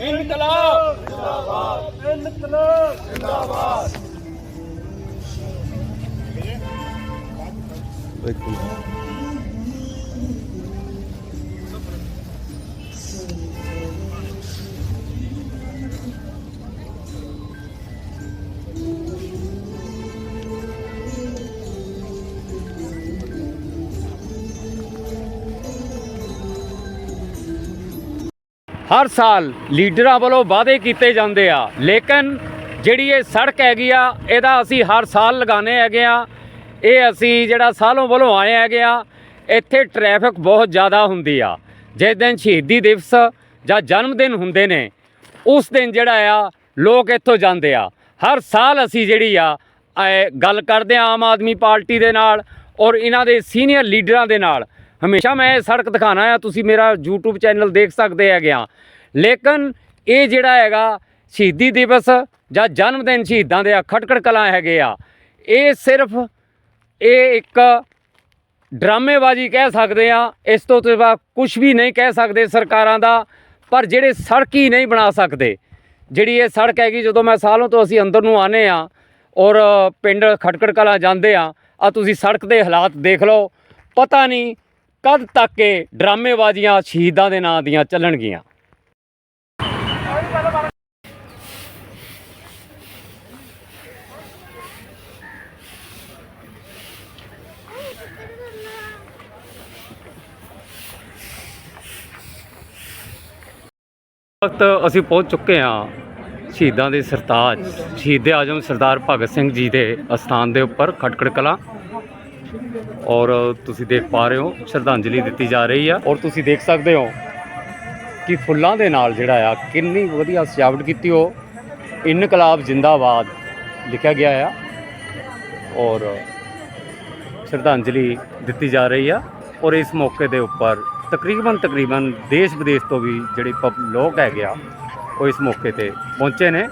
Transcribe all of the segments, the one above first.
ਇਨਕਲਾਬ ਜਿੰਦਾਬਾਦ ਇਨਕਲਾਬ ਹਰ ਸਾਲ ਲੀਡਰਾਂ ਵੱਲੋਂ ਵਾਅਦੇ ਕੀਤੇ ਜਾਂਦੇ ਆ। ਲੇਕਿਨ ਜਿਹੜੀ ਇਹ ਸੜਕ ਹੈਗੀ ਆ, ਇਹਦਾ ਅਸੀਂ ਹਰ ਸਾਲ ਲਗਾਉਂਦੇ ਹੈਗੇ ਆ। ਇਹ ਅਸੀਂ ਜਿਹੜਾ ਸਾਲੋਂ ਵੱਲੋਂ ਆਏ ਹੈਗੇ ਆ, ਇੱਥੇ ਟ੍ਰੈਫਿਕ ਬਹੁਤ ਜ਼ਿਆਦਾ ਹੁੰਦੀ ਆ। ਜਿਸ ਦਿਨ ਸ਼ਹੀਦੀ ਦਿਵਸ ਜਾਂ ਜਨਮ ਦਿਨ ਹੁੰਦੇ ਨੇ, ਉਸ ਦਿਨ ਜਿਹੜਾ ਆ, ਲੋਕ ਇੱਥੋਂ ਜਾਂਦੇ ਆ। ਹਰ ਸਾਲ ਅਸੀਂ ਜਿਹੜੀ ਆ ਗੱਲ ਕਰਦੇ ਆ ਆਮ ਆਦਮੀ ਪਾਰਟੀ ਦੇ ਨਾਲ ਔਰ ਇਹਨਾਂ ਦੇ ਸੀਨੀਅਰ ਲੀਡਰਾਂ ਦੇ ਨਾਲ। ਹਮੇਸ਼ਾ ਮੈਂ ਇਹ ਸੜਕ ਦਿਖਾਣਾ ਆ, ਤੁਸੀਂ ਮੇਰਾ YouTube ਚੈਨਲ ਦੇਖ ਸਕਦੇ ਹੈਗੇ ਆ। ਲੇਕਿਨ ਇਹ ਜਿਹੜਾ ਹੈਗਾ ਸ਼ਹੀਦੀ ਦਿਵਸ ਜਾਂ ਜਨਮ ਦਿਨ ਸ਼ਹੀਦਾਂ ਦੇ ਆ ਖਟਕੜ ਕਲਾਂ ਹੈਗੇ ਆ, ਇਹ ਸਿਰਫ ਇਹ ਇੱਕ ਡਰਾਮੇਬਾਜ਼ੀ ਕਹਿ ਸਕਦੇ ਆ, ਇਸ ਤੋਂ ਸਿਵਾ ਕੁਝ ਵੀ ਨਹੀਂ ਕਹਿ ਸਕਦੇ ਸਰਕਾਰਾਂ ਦਾ, ਪਰ ਜਿਹੜੇ ਸੜਕ ਹੀ ਨਹੀਂ ਬਣਾ ਸਕਦੇ। ਜਿਹੜੀ ਇਹ ਸੜਕ ਹੈਗੀ, ਜਦੋਂ ਮੈਂ ਸਾਲੋਂ ਤੋਂ ਅਸੀਂ ਅੰਦਰ ਨੂੰ ਆਨੇ ਆ ਔਰ ਪਿੰਡ ਖਟਕੜ ਕਲਾਂ ਜਾਂਦੇ ਆ ਆ ਤੁਸੀਂ ਸੜਕ ਦੇ ਹਾਲਾਤ ਦੇਖ ਲਓ, ਪਤਾ ਨਹੀਂ ਕਦ ਤੱਕ ਇਹ ਡਰਾਮੇਬਾਜ਼ੀਆਂ ਸ਼ਹੀਦਾਂ ਦੇ ਨਾਂ ਦੀਆਂ ਚੱਲਣਗੀਆਂ। ਵਕਤ ਅਸੀਂ ਪਹੁੰਚ ਚੁੱਕੇ ਹਾਂ ਸ਼ਹੀਦਾਂ ਦੇ ਸਰਤਾਜ, ਸ਼ਹੀਦ ਆਜਮ ਸਰਦਾਰ ਭਗਤ ਸਿੰਘ ਜੀ ਦੇ ਅਸਥਾਨ ਦੇ ਉੱਪਰ ਖਟਕੜ ਕਲਾਂ। ਔਰ ਤੁਸੀਂ ਦੇਖ ਪਾ ਰਹੇ ਹੋ, ਸ਼ਰਧਾਂਜਲੀ ਦਿੱਤੀ ਜਾ ਰਹੀ ਆ। ਔਰ ਤੁਸੀਂ ਦੇਖ ਸਕਦੇ ਹੋ ਕਿ ਫੁੱਲਾਂ ਦੇ ਨਾਲ ਜਿਹੜਾ ਆ, ਕਿੰਨੀ ਵਧੀਆ ਸਜਾਵਟ ਕੀਤੀ ਹੋ ਇਨਕਲਾਬ ਜਿੰਦਾਬਾਦ ਲਿਖਿਆ ਗਿਆ ਆ। ਔਰ ਸ਼ਰਧਾਂਜਲੀ ਦਿੱਤੀ ਜਾ ਰਹੀ ਆ ਔਰ ਇਸ ਮੌਕੇ ਦੇ ਉੱਪਰ ਤਕਰੀਬਨ ਤਕਰੀਬਨ ਦੇਸ਼ ਵਿਦੇਸ਼ ਤੋਂ ਵੀ ਜਿਹੜੇ ਪਬ, ਲੋਕ ਹੈਗੇ ਆ, ਉਹ ਇਸ ਮੌਕੇ ਤੇ ਪਹੁੰਚੇ ਨੇ।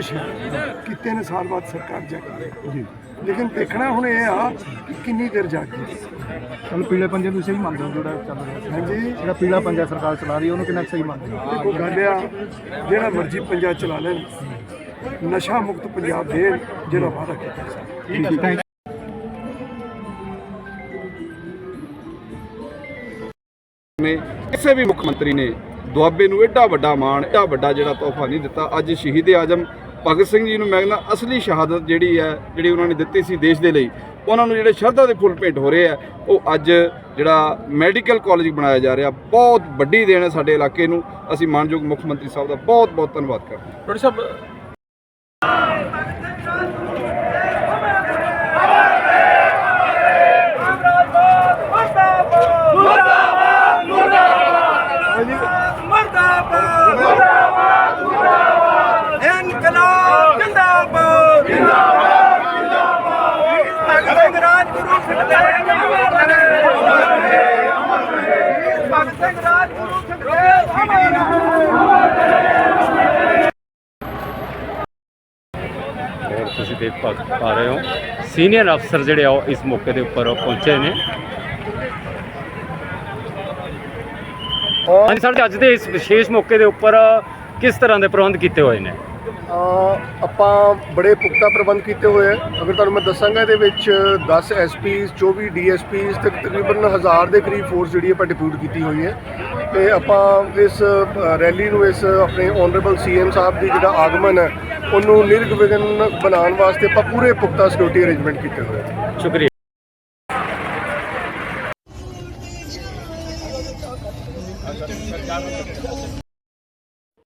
ਖੁਸ਼ ਹਾਂ ਕਿ ਤਿੰਨ ਸਾਲ ਬਾਅਦ ਸਰਕਾਰ ਜਾਗੀ ਜੀ। ਲੇਕਿਨ ਦੇਖਣਾ ਹੁਣ ਇਹ ਆ ਕਿ ਕਿੰਨੀ ਦੇਰ ਜਾਗੀ ਚਲ ਪੀਲੇ ਪੰਜੇ ਨੂੰ ਸਹੀ ਮੰਨਦੇ ਹੋ ਜਿਹੜਾ ਚੱਲ ਰਿਹਾ ਹਾਂਜੀ। ਜਿਹੜਾ ਪੀਲਾ ਪੰਜਾ ਸਰਕਾਰ ਚਲਾ ਰਹੀ ਉਹਨੂੰ ਕਿੰਨਾ ਸਹੀ ਮੰਨਦੇ ਹੋ? ਦੇਖੋ ਗੱਲ ਆ ਜਿਹੜਾ ਮਰਜ਼ੀ ਪੰਜਾਬ ਚਲਾ ਲੈਣ ਨਸ਼ਾ ਮੁਕਤ ਪੰਜਾਬ ਦੇਣ ਜਿਹੜਾ ਵਾਅਦਾ ਕੀਤਾ ਸੀ। ਠੀਕ ਹੈ ਨੇ ਕਿਸੇ ਵੀ ਮੁੱਖ ਮੰਤਰੀ ਨੇ ਦੁਆਬੇ ਨੂੰ ਐਡਾ ਵੱਡਾ ਮਾਣ ਐਡਾ ਵੱਡਾ ਜਿਹੜਾ ਤੋਹਫਾ ਨਹੀਂ ਦਿੱਤਾ ਅੱਜ ਸ਼ਹੀਦ ਆਜਮ ਭਗਤ ਸਿੰਘ ਜੀ ਨੂੰ ਮੈਂ ਕਹਿੰਦਾ ਅਸਲੀ ਸ਼ਹਾਦਤ ਜਿਹੜੀ ਹੈ, ਜਿਹੜੀ ਉਹਨਾਂ ਨੇ ਦਿੱਤੀ ਸੀ ਦੇਸ਼ ਦੇ ਲਈ, ਉਹਨਾਂ ਨੂੰ ਜਿਹੜੇ ਸ਼ਰਧਾ ਦੇ ਫੁੱਲ ਭੇਟ ਹੋ ਰਹੇ ਆ, ਉਹ ਅੱਜ ਜਿਹੜਾ ਮੈਡੀਕਲ ਕਾਲਜ ਬਣਾਇਆ ਜਾ ਰਿਹਾ, ਬਹੁਤ ਵੱਡੀ ਦੇਣ ਹੈ ਸਾਡੇ ਇਲਾਕੇ ਨੂੰ। ਅਸੀਂ ਮਾਨਯੋਗ ਮੁੱਖ ਮੰਤਰੀ ਸਾਹਿਬ ਦਾ ਬਹੁਤ ਬਹੁਤ ਧੰਨਵਾਦ ਕਰਦੇ ਹਾਂ। ਡਾਕਟਰ ਸਾਹਿਬ ਇਨਕਲਾਬ ਜਿੰਦਾਬਾਦ ਜਿੰਦਾਬਾਦ ਜਿੰਦਾਬਾਦ ਭਗਤ ਸਿੰਘ ਰਾਜਗੁਰੂ ਸੁਖਦੇਵ ਭਗਤ ਸਿੰਘ ਰਾਜਗੁਰੂ ਸੁਖਦੇਵ ਔਰ ਤੁਸੀਂ ਦੇਖ ਪਾ ਪਾ ਰਹੇ ਹੋ। ਸੀਨੀਅਰ ਅਫਸਰ ਜਿਹੜੇ ਆ ਉਹ ਇਸ ਮੌਕੇ ਦੇ ਉੱਪਰ ਪਹੁੰਚੇ ਨੇ। ਹਾਂਜੀ ਸਰ, ਅੱਜ ਦੇ ਇਸ ਵਿਸ਼ੇਸ਼ ਮੌਕੇ ਦੇ ਉੱਪਰ ਕਿਸ ਤਰ੍ਹਾਂ ਦੇ ਪ੍ਰਬੰਧ ਕੀਤੇ ਹੋਏ ਨੇ? ਆਪਾਂ ਬੜੇ ਪੁਖਤਾ ਪ੍ਰਬੰਧ ਕੀਤੇ ਹੋਏ ਆ। ਅਗਰ ਤੁਹਾਨੂੰ ਮੈਂ ਦੱਸਾਂਗਾ, ਇਹਦੇ ਵਿੱਚ 10 ਐਸਪੀਸ 24 ਡੀਐਸਪੀਸ ਤੇ ਤਕਰੀਬਨ 1000 ਦੇ ਕਰੀਬ ਫੋਰਸ ਜਿਹੜੀ ਆਪਾਂ ਡਿਪਿਊਟ ਕੀਤੀ ਹੋਈ ਹੈ। ਤੇ ਆਪਾਂ ਇਸ ਰੈਲੀ ਨੂੰ ਇਸ ਆਪਣੇ ਓਨਰੇਬਲ ਸੀਐਮ ਸਾਹਿਬ ਦੀ ਜਿਹੜਾ ਆਗਮਨ ਹੈ, ਉਹਨੂੰ ਨਿਰਵਿਘਨ ਬਣਾਉਣ ਵਾਸਤੇ ਆਪਾਂ ਪੂਰੇ ਪੁਖਤਾ ਸਿਕਿਉਰਿਟੀ ਅਰੇਂਜਮੈਂਟ ਕੀਤੇ ਹੋਏ ਆ। ਸ਼ੁਕਰੀਆ।